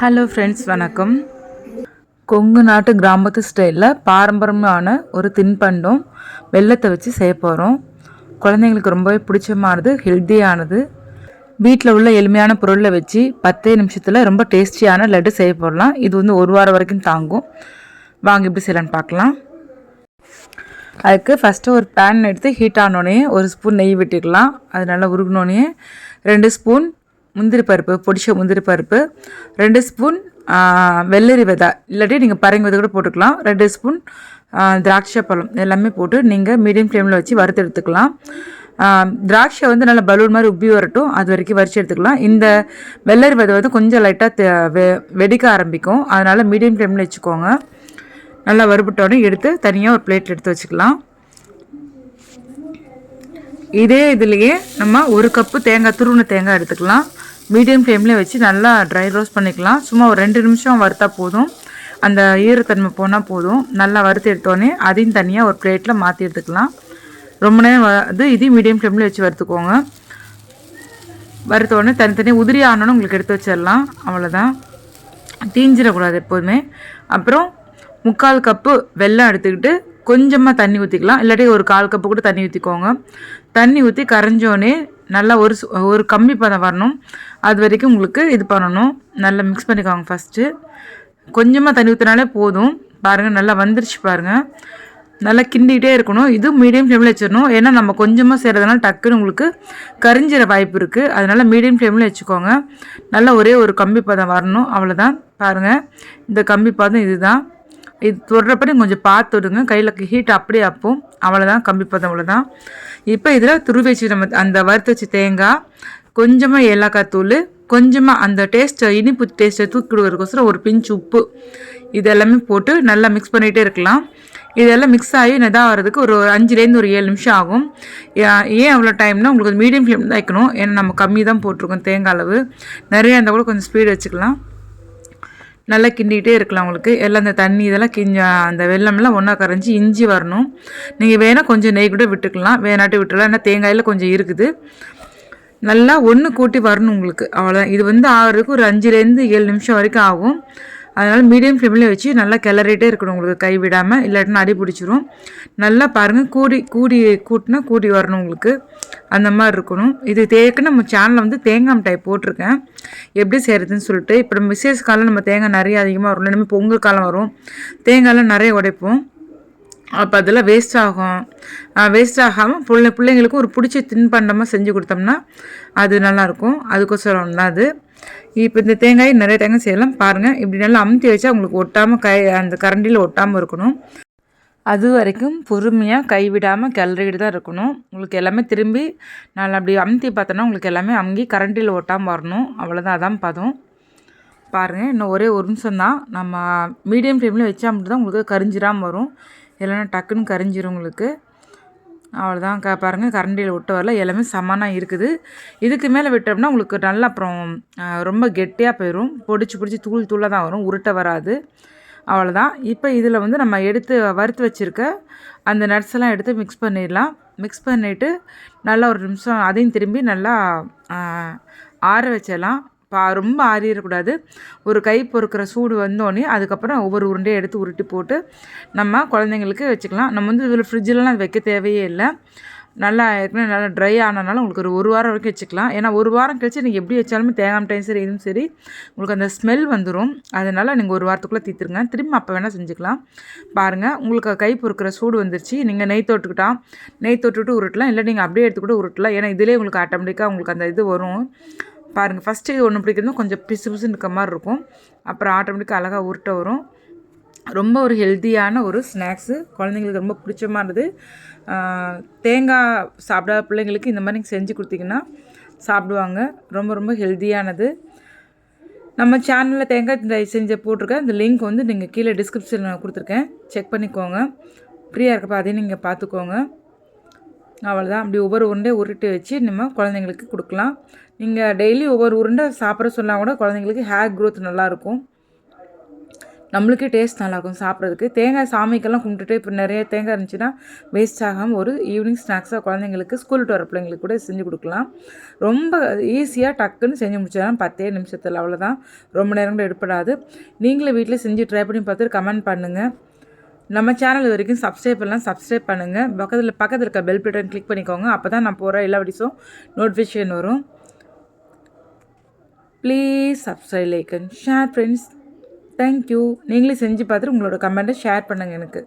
Hello friends வணக்கம். கொங்கு நாட்டு கிராமத்து ஸ்டைலில் பாரம்பரியமான ஒரு தின்பண்டம் வெள்ளத்தை வச்சு செய்ய போகிறோம் குழந்தைங்களுக்கு ரொம்பவே பிடிச்சமானது ஹெல்த்தியானது வீட்டில் உள்ள எளிமையான பொருளை வச்சு பத்தே நிமிஷத்தில் ரொம்ப டேஸ்டியான லட்டு செய்ய போடலாம். இது வந்து ஒரு வாரம் வரைக்கும் தாங்கும். வாங்க எப்படி செய்யலான்னு பார்க்கலாம். அதுக்கு ஃபஸ்ட்டு ஒரு பேன் எடுத்து ஹீட் ஆனோடனே ஒரு ஸ்பூன் நெய் விட்டுக்கலாம். அது நல்லா உருகினோடனே ரெண்டு ஸ்பூன் முந்திரி பருப்பு பொடிச்ச முந்திரி பருப்பு ரெண்டு ஸ்பூன் வெள்ளரி விதை. இல்லாட்டி நீங்கள் பரங்கி விதை கூட போட்டுக்கலாம். ரெண்டு ஸ்பூன் திராட்சை பழம். எல்லாமே போட்டு நீங்கள் மீடியம் ஃப்ளேமில் வச்சு வறுத்து எடுத்துக்கலாம். திராட்சை வந்து நல்லா பலூன் மாதிரி உப்பி வரட்டும். அது வரைக்கும் வரிச்சு எடுத்துக்கலாம். இந்த வெள்ளரி விதை வந்து கொஞ்சம் லைட்டாக வெடிக்க ஆரம்பிக்கும். அதனால் மீடியம் ஃப்ளேமில் வச்சுக்கோங்க. நல்லா வறுபட்டோடனே எடுத்து தனியாக ஒரு பிளேட்டில் எடுத்து வச்சுக்கலாம். இதே இதுலேயே நம்ம ஒரு கப்பு தேங்காய் துருவின தேங்காய் எடுத்துக்கலாம். மீடியம் ஃப்ளேம்லேயே வச்சு நல்லா ட்ரை ரோஸ்ட் பண்ணிக்கலாம். சும்மா ஒரு ரெண்டு நிமிஷம் வறுத்தா போதும். அந்த ஈரத்தன்மை போனால் போதும். நல்லா வறுத்து எடுத்தோடனே அதையும் தனியாக ஒரு பிளேட்டில் மாற்றி எடுத்துக்கலாம். ரொம்ப நேரம் வந்து இது இதையும் மீடியம் ஃப்ளேமில் வச்சு வறுத்துக்கோங்க. வறுத்தோடனே தனித்தனியாக உதிரி ஆனோன்னு உங்களுக்கு எடுத்து வச்சிடலாம். அவ்வளோதான் தீஞ்சிடக்கூடாது எப்போதுமே. அப்புறம் முக்கால் கப்பு வெல்லம் எடுத்துக்கிட்டு கொஞ்சமாக தண்ணி ஊற்றிக்கலாம் இல்லாட்டி ஒரு கால் கப்பு கூட தண்ணி ஊற்றிக்கோங்க தண்ணி ஊற்றி கரைஞ்சோடனே நல்லா ஒரு சு- ஒரு கம்மி பதம் வரணும். அது வரைக்கும் உங்களுக்கு இது பண்ணணும். நல்லா மிக்ஸ் பண்ணிக்கோங்க ஃபஸ்ட்டு கொஞ்சமாக தண்ணி ஊற்றினாலே போதும். பாருங்கள் நல்லா வந்துருச்சு பாருங்கள் நல்லா கிண்டிகிட்டே இருக்கணும். இது மீடியம் ஃப்ளேமில் வச்சிடணும். ஏன்னா நம்ம கொஞ்சமாக செய்கிறதுனால டக்குன்னு உங்களுக்கு கரிஞ்சிற வாய்ப்பு இருக்குது அதனால் மீடியம் ஃப்ளேமில் வச்சுக்கோங்க. நல்லா ஒரே ஒரு கம்பி பதம் வரணும். அவ்வளோதான் பாருங்கள் இந்த கம்பி பதம் இதுதான். இது தொடுறப்படி கொஞ்சம் பார்த்து விடுங்க கையில் ஹீட் அப்படியே அப்போம் அவ்வளோதான் கம்பி பதம் அவ்வளோதான் இப்போ இதில் துருவி வச்சு நம்ம அந்த வறுத்து வச்சு தேங்காய் கொஞ்சமாக ஏலக்காய் தூள் கொஞ்சமாக அந்த டேஸ்ட்டை இனிப்பு டேஸ்ட்டை தூக்கி விடுவதுக்கோசரம் ஒரு பிஞ்சு உப்பு. இது எல்லாமே போட்டு நல்லா மிக்ஸ் பண்ணிகிட்டே இருக்கலாம். இதெல்லாம் மிக்ஸ் ஆகி இதாக வரதுக்கு ஒரு அஞ்சுலேருந்து ஒரு ஏழு நிமிஷம் ஆகும். ஏன் ஏன் அவ்வளோ டைம்னா உங்களுக்கு மீடியம் ஃப்ளேம் தான் வைக்கணும். ஏன்னா நம்ம கம்மி தான் போட்டிருக்கோம் தேங்காய் அளவு. நிறையா இருந்தால் கூட கொஞ்சம் ஸ்பீடு வச்சுக்கலாம். நல்லா கிண்டிகிட்டே இருக்கலாம் உங்களுக்கு. எல்லாம் அந்த தண்ணி இதெல்லாம் கிஞ்ச அந்த வெள்ளம்லாம் ஒன்றா கரைஞ்சி இஞ்சி வரணும். நீங்கள் வேணால் கொஞ்சம் நெய் கூட விட்டுக்கலாம். வேணாட்டி விட்டுலாம் ஏன்னா தேங்காயில் கொஞ்சம் இருக்குது. நல்லா ஒன்று கூட்டி வரணும் உங்களுக்கு. அவ்வளோதான் இது வந்து ஆகிறதுக்கு ஒரு அஞ்சுலேருந்து ஏழு நிமிஷம் வரைக்கும் ஆகும். அதனால் மீடியம் ஃப்ளேம்லேயே வச்சு நல்லா கிளறிட்டே இருக்கணும் உங்களுக்கு கை விடாமல் இல்லாட்டினா அடி பிடிச்சிரும். நல்லா பாருங்கள் கூடி கூடி கூட்டினா கூடி வரணும் உங்களுக்கு. அந்த மாதிரி இருக்கணும். இது தேக்கு நம்ம சேனலில் வந்து தேங்காய் மிட்டாய் போட்டிருக்கேன். எப்படி செய்கிறதுன்னு சொல்லிட்டு இப்போ நம்ம விசேஷ காலம் நம்ம தேங்காய் நிறைய அதிகமாக வரும் இனிமேல் பொங்கல் காலம் வரும். தேங்காயெல்லாம் நிறைய உடைப்போம். அப்போ அதெல்லாம் வேஸ்ட் ஆகும். வேஸ்ட் ஆகாமல் பிள்ளை பிள்ளைங்களுக்கும் ஒரு பிடிச்ச தின்பண்டமாக செஞ்சு கொடுத்தோம்னா அது நல்லாயிருக்கும் அதுக்கோசரம் தான் அது. இப்போ இந்த தேங்காய் நிறைய தேங்காய் செய்யலாம். பாருங்கள் இப்படி நல்லா அமுத்தி வச்சா உங்களுக்கு ஒட்டாமல் கை அந்த கரண்டியில் ஒட்டாமல் இருக்கணும். அது வரைக்கும் பொறுமையாக கைவிடாமல் கிளறிக்கிட்டு தான் இருக்கணும். உங்களுக்கு எல்லாமே திரும்பி நான் அப்படி அமுத்தி பார்த்தோன்னா உங்களுக்கு எல்லாமே அமுங்கி கரண்டியில் ஒட்டாமல் வரணும். அவ்வளோதான் அதான் பதம். பாருங்கள் இன்னும் ஒரே ஒரு நிமிஷம் தான். நம்ம மீடியம் ஃப்ளேமில் வச்சா மட்டும் தான் உங்களுக்கு கரிஞ்சிடாமல் வரும். இல்லைன்னா டக்குன்னு கரிஞ்சிரும் உங்களுக்கு. அவ்வளோதான் க பாருங்கள் கரண்டியில் விட்டு வரல. எல்லாமே சமனாக இருக்குது. இதுக்கு மேலே விட்டோம்னா உங்களுக்கு நல்லா அப்புறம் ரொம்ப கெட்டியாக போயிடும் பொடிச்சு பிடிச்சி தூள் தூளாக தான் வரும். உருட்டை வராது. அவ்வளோதான் இப்போ இதில் வந்து நம்ம எடுத்து வறுத்து வச்சுருக்க அந்த நட்ஸ் எல்லாம் எடுத்து மிக்ஸ் பண்ணிடலாம். மிக்ஸ் பண்ணிவிட்டு நல்லா ஒரு நிமிஷம் அதையும் திரும்பி நல்லா ஆற வச்சிடலாம். பா ரொம்ப ஆறிடக்கூடாது. ஒரு கை பொறுக்கிற சூடு வந்தோடனே அதுக்கப்புறம் ஒவ்வொரு உருண்டையை எடுத்து உருட்டி போட்டு நம்ம குழந்தைங்களுக்கு வச்சுக்கலாம். நம்ம வந்து இதில் ஃப்ரிட்ஜிலலாம் வைக்க தேவையே இல்லை. நல்லா ஏற்கனவே நல்லா ட்ரை ஆனதுனால உங்களுக்கு ஒரு ஒரு வாரம் வரைக்கும் வச்சுக்கலாம். ஏன்னா ஒரு வாரம் கழிச்சு நீங்கள் எப்படி வச்சாலுமே தேங்காய் சரி இதுவும் சரி உங்களுக்கு அந்த ஸ்மெல் வந்துடும் அதனால் நீங்கள் ஒரு வாரத்துக்குள்ளே தீத்துருங்க திரும்ப அப்போ வேணால் செஞ்சுக்கலாம். பாருங்கள் உங்களுக்கு கை பொறுக்கிற சூடு வந்துருச்சு. நீங்கள் நெய் தொட்டுக்கிட்டா நெய் தொட்டுட்டு உருட்டலாம். இல்லை நீங்கள் அப்படியே எடுத்துக்கிட்டு உருட்டலாம். ஏன்னா இதிலே உங்களுக்கு ஆட்டோமேட்டிக்காக உங்களுக்கு அந்த இது வரும். பாருங்கள் ஃபஸ்ட்டு இது ஒன்று பிடிக்கிறது கொஞ்சம் பிசு பிசுன்னு இருக்க மாதிரி இருக்கும். அப்புறம் ஆட்டோமேட்டிக்காக அழகாக உருட்ட வரும். ரொம்ப ஒரு ஹெல்த்தியான ஒரு ஸ்நாக்ஸு. குழந்தைங்களுக்கு ரொம்ப பிடிச்சமானது தேங்காய் சாப்பிடாத பிள்ளைங்களுக்கு இந்த மாதிரி செஞ்சு கொடுத்தீங்கன்னா சாப்பிடுவாங்க. ரொம்ப ரொம்ப ஹெல்த்தியானது. நம்ம சேனலில் தேங்காய் மிட்டாய் செஞ்ச போட்டிருக்கேன். இந்த லிங்க் வந்து நீங்கள் கீழே டிஸ்கிரிப்ஷனில் கொடுத்துருக்கேன். செக் பண்ணிக்கோங்க. ஃப்ரீயாக இருக்கப்போ அதையும் நீங்கள் பார்த்துக்கோங்க. அவ்வளோதான் அப்படி ஒவ்வொரு உருண்டை உருட்டி வச்சு நம்ம குழந்தைங்களுக்கு கொடுக்கலாம். நீங்கள் டெய்லி ஒவ்வொரு உருண்டை சாப்பிட சொன்னால் கூட குழந்தைங்களுக்கு ஹேர் க்ரோத் நல்லாயிருக்கும். நம்மளுக்கே டேஸ்ட் நல்லாயிருக்கும் சாப்பிட்றதுக்கு. தேங்காய் சாமிக்கெல்லாம் கும்பிட்டுட்டு இப்போ நிறைய தேங்காய் இருந்துச்சுன்னா வேஸ்ட் ஆகாமல் ஒரு ஈவினிங் ஸ்நாக்ஸாக குழந்தைங்களுக்கு ஸ்கூல் விட்டு வர பிள்ளைங்களுக்கு கூட செஞ்சு கொடுக்கலாம். ரொம்ப ஈஸியாக டக்குன்னு செஞ்சு முடிச்சிடலாம். பத்தே நிமிஷத்தில் அவ்வளோதான் ரொம்ப நேரம் எடுப்படாது. நீங்களும் வீட்டில் செஞ்சு ட்ரை பண்ணி பார்த்துட்டு கமெண்ட் பண்ணுங்கள் நம்ம சேனல் வரைக்கும் சப்ஸ்கிரைப் பண்ணலாம் சப்ஸ்கிரைப் பண்ணுங்கள் பக்கத்தில் பக்கத்தில் இருக்க பெல் பட்டன் கிளிக் பண்ணிக்கோங்க. அப்போ தான் நான் போகிற எல்லா வீடியோஸும் நோட்டிஃபிகேஷன் வரும். Please subscribe like and share friends thank you நீங்களே செஞ்சு பார்த்துட்டு உங்களோட கமெண்ட்டை ஷேர் பண்ணுங்கள் எனக்கு.